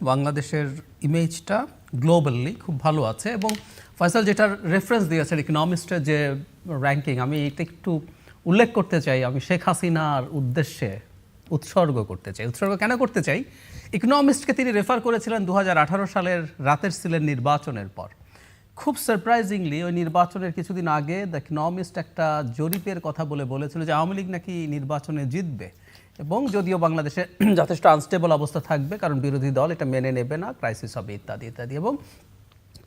বাংলাদেশের ইমেজটা গ্লোবালি খুব ভালো আছে এবং ফয়সাল যেটার রেফারেন্স দিয়েছেন ইকোনমিস্টের যে র্যাঙ্কিং আমি এটা একটু উল্লেখ করতে চাই, আমি শেখ হাসিনার উদ্দেশ্যে উৎসর্গ করতে চাই। উৎসর্গ কেন করতে চাই? ইকোনমিস্টকে তিনি রেফার করেছিলেন দু হাজার আঠারো সালের রাতের সিলের নির্বাচনের পর। খুব সারপ্রাইজিংলি ওই নির্বাচনের কিছুদিন আগে দ্য ইকনমিস্ট একটা জরিপের কথা বলে বলেছিল যে আওয়ামী লীগ নাকি নির্বাচনে জিতবে। এবং যদিও বাংলাদেশে যথেষ্ট আনস্টেবল অবস্থা থাকবে কারণ বিরোধী দল এটা মেনে নেবে না ক্রাইসিস হবে ইত্যাদি ইত্যাদি এবং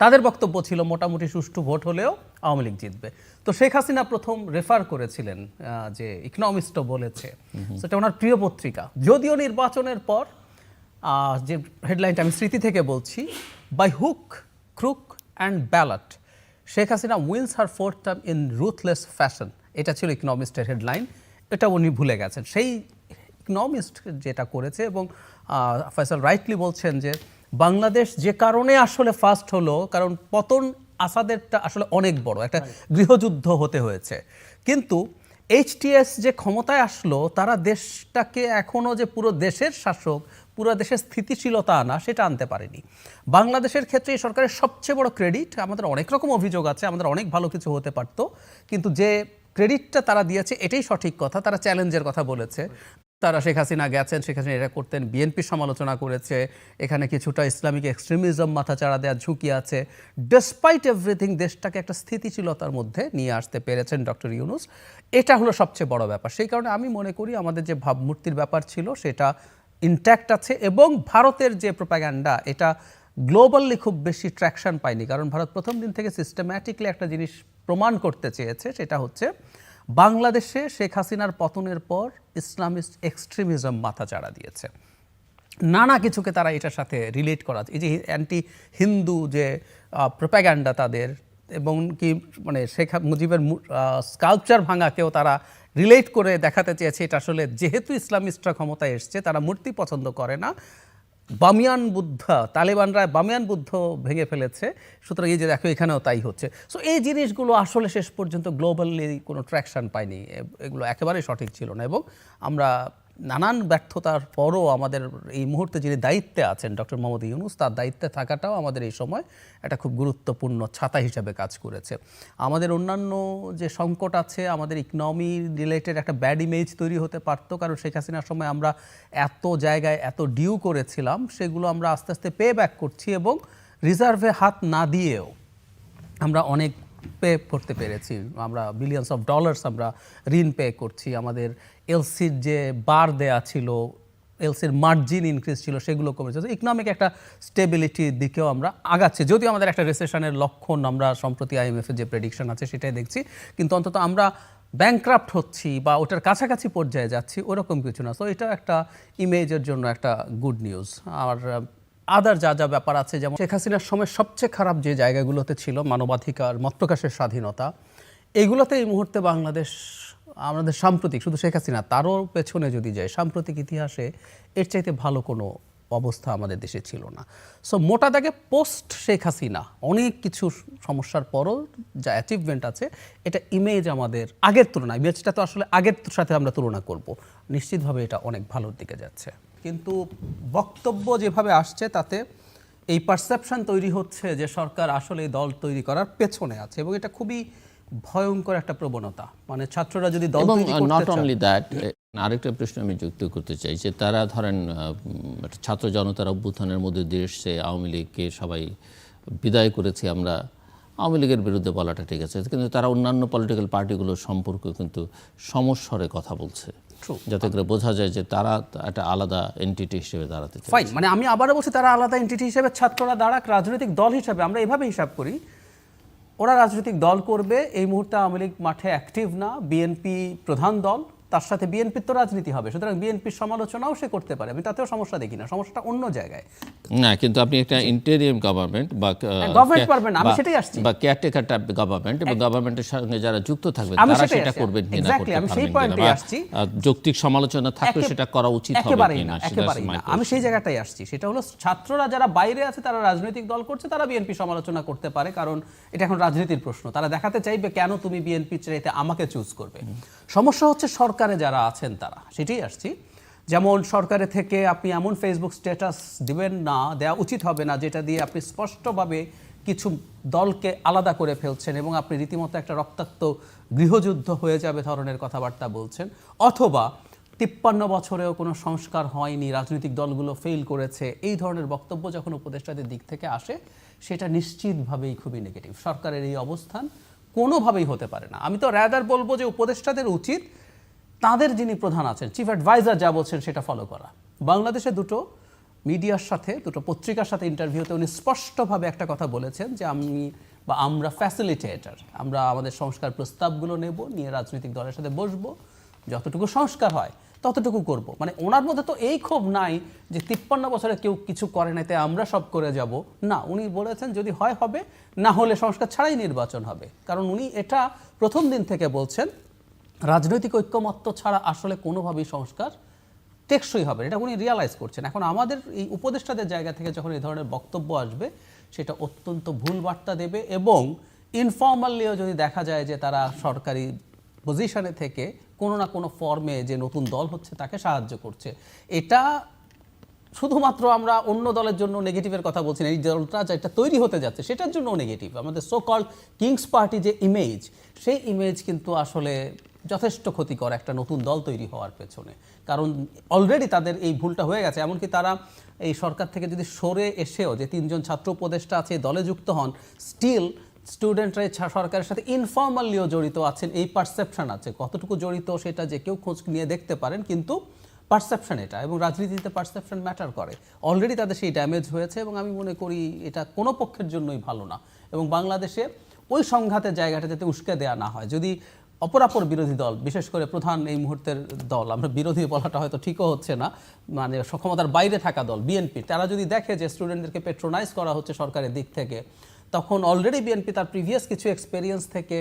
তাদের বক্তব্য ছিল মোটামুটি সুষ্ঠু ভোট হলেও আওয়ামী লীগ জিতবে। তো শেখ হাসিনা প্রথম রেফার করেছিলেন যে ইকনমিস্টও বলেছে। সেটা ওনার প্রিয় পত্রিকা। যদিও নির্বাচনের পর যে হেডলাইনটা আমি স্মৃতি থেকে বলছি by hook crook and ballot Sheikh Hasina wins her fourth term in ruthless fashion এটা ছিল ইকনমিস্টের হেডলাইন এটা উনি ভুলে গেছেন। সেই ইকনমিস্ট যেটা করেছে এবং ফয়সাল রাইটলি বলছেন যে বাংলাদেশ যে কারণে আসলে ফার্স্ট হলো কারণ পতন আসাদেরটা আসলে অনেক বড় একটা গৃহযুদ্ধ হতে হয়েছে। কিন্তু এইচটিএস যে ক্ষমতায় আসলো তারা দেশটাকে এখনও যে পুরো দেশের শাসক পুরো দেশের স্থিতিশীলতা আনা সেটা আনতে পারেনি। বাংলাদেশের ক্ষেত্রে এই সরকারের সবচেয়ে বড় ক্রেডিট আমাদের অনেক রকম অভিযোগ আছে আমাদের অনেক ভালো কিছু হতে পারতো কিন্তু যে ক্রেডিটটা তারা দিয়েছে এটাই সঠিক কথা তারা চ্যালেঞ্জের কথা বলেছে। তারা শেখ হাসিনা গেছেন, শেখ হাসিনা এটা করতেন। বিএনপি সমালোচনা করেছে, এখানে কিছুটা ইসলামিক এক্সট্রিমিজম মাথাচাড়া দেওয়ার ঝুঁকি আছে। ডেসপাইট এভরিথিং দেশটাকে একটা স্থিতিশীলতার মধ্যে নিয়ে আসতে পেরেছেন ডক্টর ইউনুস। এটা হলো সবচেয়ে বড় ব্যাপার। সেই কারণে আমি মনে করি আমাদের যে ভাবমূর্তির ব্যাপার ছিল, সেটা ইনট্যাক্ট আছে এবং ভারতের যে প্রোপাগ্যান্ডা এটা গ্লোবালি খুব বেশি ট্র্যাকশন পায়নি। কারণ ভারত প্রথম দিন থেকে সিস্টেম্যাটিকলি একটা জিনিস প্রমাণ করতে চেয়েছে, সেটা হচ্ছে বাংলাদেশে শেখ হাসিনার পতনের পর ইসলামিস্ট এক্সট্রিমিজম মাথাচাড়া দিয়েছে। নানা কিছুকে তারা এটার সাথে রিলেট করা, এই যে অ্যান্টি হিন্দু যে প্রোপাগ্যান্ডা তাদের এবং কি মানে শেখ মুজিবের স্কাল্পচার ভাঙাকেও তারা রিলেট করে দেখাতে চেয়েছে। এটা আসলে যেহেতু ইসলামিস্টরা ক্ষমতায় এসছে, তারা মূর্তি পছন্দ করে না। বামিয়ান বুদ্ধ, তালেবানরা বামিয়ান বুদ্ধ ভেঙে ফেলেছে। সুতরাং এই যে দেখো, এখানেও তাই হচ্ছে। সো এই জিনিসগুলো আসলে শেষ পর্যন্ত গ্লোবালি কোনো ট্র্যাকশান পায়নি। এগুলো একেবারেই সঠিক ছিল না। এবং আমরা নানান ব্যর্থতার পরও আমাদের এই মুহূর্তে যিনি দায়িত্বে আছেন ডক্টর মোহাম্মদ ইউনুস, তার দায়িত্বে থাকাটাও আমাদের এই সময় একটা খুব গুরুত্বপূর্ণ ছাতা হিসাবে কাজ করেছে। আমাদের অন্যান্য যে সংকট আছে, আমাদের ইকনমি রিলেটেড একটা ব্যাড ইমেজ তৈরি হতে পারতো, কারণ শেখ হাসিনার সময় আমরা এত জায়গায় এত ডিউ করেছিলাম, সেগুলো আমরা আস্তে আস্তে পে ব্যাক করছি এবং রিজার্ভে হাত না দিয়েও আমরা অনেক পে করতে পেরেছি। আমরা বিলিয়নস অফ ডলার্স আমরা ঋণ পে করছি। আমাদের এলসির যে বার দেয়া ছিল এলসির মার্জিন ইনক্রিজ ছিল, সেগুলো কমেছে। ইকোনমিক একটা স্টেবিলিটির দিকেও আমরা আগাচ্ছি। যদিও আমাদের একটা রেসেশনের লক্ষণ আমরা সম্প্রতি আইএমএফের যে প্রেডিকশন আছে, সেটাই দেখছি। কিন্তু অন্তত আমরা ব্যাংক্রাফ্ট হচ্ছি বা ওটার কাছাকাছি পর্যায়ে যাচ্ছি, ওরকম কিছু না। তো এটা একটা ইমেজের জন্য একটা গুড নিউজ আর আদার যা যা ব্যাপার আছে, যেমন শেখ হাসিনার সময় সবচেয়ে খারাপ যে জায়গাগুলোতে ছিল মানবাধিকার, মত প্রকাশের স্বাধীনতা, এগুলোতে এই মুহূর্তে বাংলাদেশ, আমাদের সাম্প্রতিক, শুধু শেখ হাসিনা, তারও পেছনে যদি যায়, সাম্প্রতিক ইতিহাসে এর চাইতে ভালো কোনো অবস্থা আমাদের দেশে ছিল না। সো মোটা দাগে পোস্ট শেখ হাসিনা, অনেক কিছু সমস্যার পরও যা অ্যাচিভমেন্ট আছে, এটা ইমেজ আমাদের আগের তুলনায় ইমেজটা তো আসলে আগের সাথে আমরা তুলনা করব। নিশ্চিতভাবে এটা অনেক ভালোর দিকে যাচ্ছে। কিন্তু বক্তব্য যেভাবে আসছে তাতে এই পারসেপশন তৈরি হচ্ছে যে সরকার আসলে এই দল তৈরি করার পেছনে আছে এবং এটা খুবই ভয়ঙ্কর একটা প্রবণতা। মানে ছাত্ররা যদি দল তৈরি করতে নট অনলি দ্যাট আরেকটা প্রশ্ন আমি যুক্ত করতে চাই যে তারা ধরেন ছাত্র জনতার অভ্যুত্থানের মধ্যে দিয়ে এসছে আওয়ামী লীগকে সবাই বিদায় করেছি আমরা আওয়ামী লীগের বিরুদ্ধে বলাটা ঠিক আছে কিন্তু তারা অন্যান্য পলিটিক্যাল পার্টিগুলোর সম্পর্কে কিন্তু সমস্বরে কথা বলছে। যাতে করে বোঝা যায় যে তারা একটা আলাদা এন্টিটি হিসেবে দাঁড়াতে ফাইন মানে আমি আবারও বলছি তারা আলাদা এন্টিটি হিসেবে ছাত্ররা দাঁড়াক রাজনৈতিক দল হিসাবে আমরা এভাবে হিসাব করি। ওরা রাজনৈতিক দল করবে এই মুহূর্তে আওয়ামী লীগ মাঠে অ্যাক্টিভ না বিএনপি প্রধান দল। তার সাথে বিএনপির তো রাজনীতি হবে সুতরাং বিএনপির সমালোচনাও সে করতে পারে আমি তাতেও সমস্যা দেখি না সমস্যাটা অন্য জায়গায় না কিন্তু আপনি একটা ইন্টেরিয়াম গভর্নমেন্ট বা government পারবেন আমি সেটাই আসছি। বা কেয়ারটেকার টাইপ গভর্নমেন্ট এবং গভর্নমেন্টের সঙ্গে যারা যুক্ত থাকবেন আমি তারা সেটা। করবেন কিনা Exactly, করতে আমি সেই বা, আসছি। যৌক্তিক সমালোচনা থাকলে সেটা করা উচিত হবে কিনা না একেবারেই না আমি সেই জায়গাটাই আসছি সেটা হলো ছাত্ররা যারা বাইরে আছে তারা রাজনৈতিক দল করছে তারা বিএনপি সমালোচনা করতে পারে কারণ এটা এখন রাজনীতির প্রশ্ন তারা দেখাতে চাইবে কেন তুমি বিএনপি চাইতে আমাকে চুজ করবে সমস্যা হচ্ছে সরকারে যারা আছেন তারা, সেটাই আসছি। যেমন সরকারের থেকে আপনি এমন ফেসবুক স্ট্যাটাস দিবেন না দেওয়া উচিত হবে না, যেটা দিয়ে আপনি স্পষ্টভাবে কিছু দলকে আলাদা করে ফেলছেন এবং আপনি রীতিমতো একটা রক্তাক্ত গৃহযুদ্ধ হয়ে যাবে ধরনের কথাবার্তা বলছেন। অথবা তিপ্পান্ন বছরেও কোনো সংস্কার হয়নি, রাজনৈতিক দলগুলো ফেল করেছে, এই ধরনের বক্তব্য যখন উপদেষ্টাদের দিক থেকে আসে, সেটা নিশ্চিতভাবেই খুবই নেগেটিভ সরকারের এই অবস্থান কোনোভাবেই হতে পারে না। আমি তো র্যাদার বলব যে উপদেষ্টাদের উচিত তাদের যিনি প্রধান আছেন চিফ অ্যাডভাইজার যা বলছেন সেটা ফলো করা। বাংলাদেশে দুটো মিডিয়ার সাথে, দুটো পত্রিকার সাথে ইন্টারভিউতে উনি স্পষ্টভাবে একটা কথা বলেছেন যে আমি বা আমরা ফ্যাসিলিটেটর আমরা আমাদের সংস্কার প্রস্তাবগুলো নেব, নিয়ে রাজনৈতিক দলের সাথে বসবো, যতটুকু সংস্কার হয় ততটুকু করব। মানে ওনার মধ্যে তো এই ক্ষোভ নাই যে তিপ্পান্ন বছরে কেউ কিছু করে নাই তাই আমরা সব করে যাব। না, উনি বলেছেন যদি হয়, হবে, না হলে সংস্কার ছাড়াই নির্বাচন হবে। কারণ উনি এটা প্রথম দিন থেকে বলছেন রাজনৈতিক ঐক্যমত্য ছাড়া আসলে কোনোভাবেই সংস্কার টেকসই হবে। এটা উনি রিয়ালাইজ করছেন। এখন আমাদের এই উপদেষ্টাদের জায়গা থেকে যখন এই ধরনের বক্তব্য আসবে, সেটা অত্যন্ত ভুল বার্তা দেবে এবং ইনফর্মালিও যদি দেখা যায় যে তারা সরকারি পজিশনে থেকে কোনো না কোনো ফর্মে যে নতুন দল হচ্ছে তাকে সাহায্য করছে। এটা শুধুমাত্র আমরা অন্য দলের জন্য নেগেটিভের কথা বলছি না, এই দলটা যেটা তৈরি হতে যাচ্ছে সেটার জন্য নেগেটিভ আমাদের সো কল কিংস পার্টি যে ইমেজ সেই ইমেজ কিন্তু আসলে যথেষ্ট ক্ষতিকর একটা নতুন দল তৈরি হওয়ার পেছনে। কারণ অলরেডি তাদের এই ভুলটা হয়ে গেছে। এমনকি তারা এই সরকার থেকে যদি সরে এসেও যে তিনজন ছাত্র উপদেষ্টা আছে দলে যুক্ত হন স্টিল স্টুডেন্টরা সরকারের সাথে ইনফর্মালিও জড়িত আছেন। এই পারসেপশন আছে। কতটুকু জড়িত সেটা যে কেউ খোঁজ নিয়ে দেখতে পারেন, কিন্তু পারসেপশন এটা এবং রাজনীতিতে পারসেপশন ম্যাটার করে। অলরেডি তাদের সেই ড্যামেজ হয়েছে এবং আমি মনে করি এটা কোনো পক্ষের জন্যই ভালো না। এবং বাংলাদেশে ওই সংঘাতের জায়গাটা যাতে উস্কে দেওয়া না হয়। যদি অপরাপর বিরোধী দল, বিশেষ করে প্রধান এই মুহূর্তের দল, আমরা বিরোধী বলাটা হয়তো ঠিকও হচ্ছে না মানে সক্ষমতার বাইরে থাকা দল বিএনপি তারা যদি দেখে যে স্টুডেন্টদেরকে পেট্রোনাইজ করা হচ্ছে সরকারের দিক থেকে, তখন অলরেডি বিএনপি তার প্রিভিয়াস কিছু এক্সপেরিয়েন্স থেকে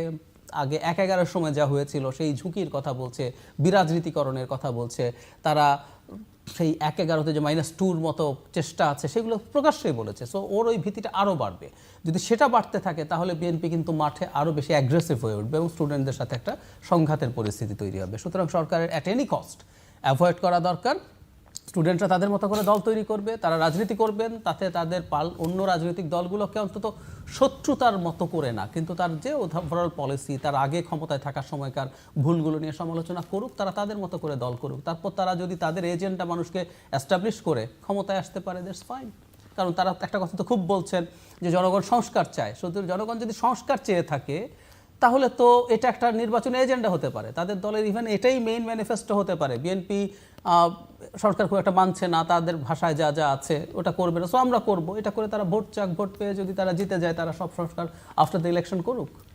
আগে এক এগারোর সময় যা হয়েছিল, সেই ঝুঁকির কথা বলছে, বিরাজনীতিকরণের কথা বলছে, তারা সেই এক এগারোতে যে মাইনাস টুর মতো চেষ্টা আছে, সেগুলো প্রকাশ্যেই বলেছে। সো ওর ওই ভীতিটা আরও বাড়বে। যদি সেটা বাড়তে থাকে, তাহলে বিএনপি কিন্তু মাঠে আরও বেশি অ্যাগ্রেসিভ হয়ে উঠবে এবং স্টুডেন্টদের সাথে একটা সংঘাতের পরিস্থিতি তৈরি হবে। সুতরাং সরকারের অ্যাট এনি কস্ট অ্যাভয়েড করা দরকার। স্টুডেন্টরা তাদের মতো করে দল তৈরি করবে, তারা রাজনীতি করবেন, তাতে তাদের পাল অন্য রাজনৈতিক দলগুলোকে অন্তত শত্রুতার মতো করে না। কিন্তু তার যে ওভারঅল পলিসি তার আগে ক্ষমতায় থাকার সময়কার ভুলগুলো নিয়ে সমালোচনা করুক, তারা তাদের মতো করে দল করুক। তারপর তারা যদি তাদের এজেন্ডা মানুষকে অ্যাস্টাবলিশ করে ক্ষমতায় আসতে পারে দ্যাটস ফাইন কারণ তারা একটা কথা তো খুব বলছেন যে জনগণ সংস্কার চায়। শুধু জনগণ যদি সংস্কার চেয়ে থাকে, তাহলে তো এটা একটা নির্বাচনী এজেন্ডা হতে পারে। তাদের দলের ইভেন এটাই মেইন ম্যানিফেস্টো হতে পারে। বিএনপি সরকার খুব একটা মানছে না, তাদের ভাষায় যা যা আছে, ওটা করবে না। সো আমরা করব। এটা করে তারা ভোট চাক, ভোট পেয়ে যদি তারা জিতে যায়, তারা সব সংস্কার আফটার দ্য ইলেকশন করুক।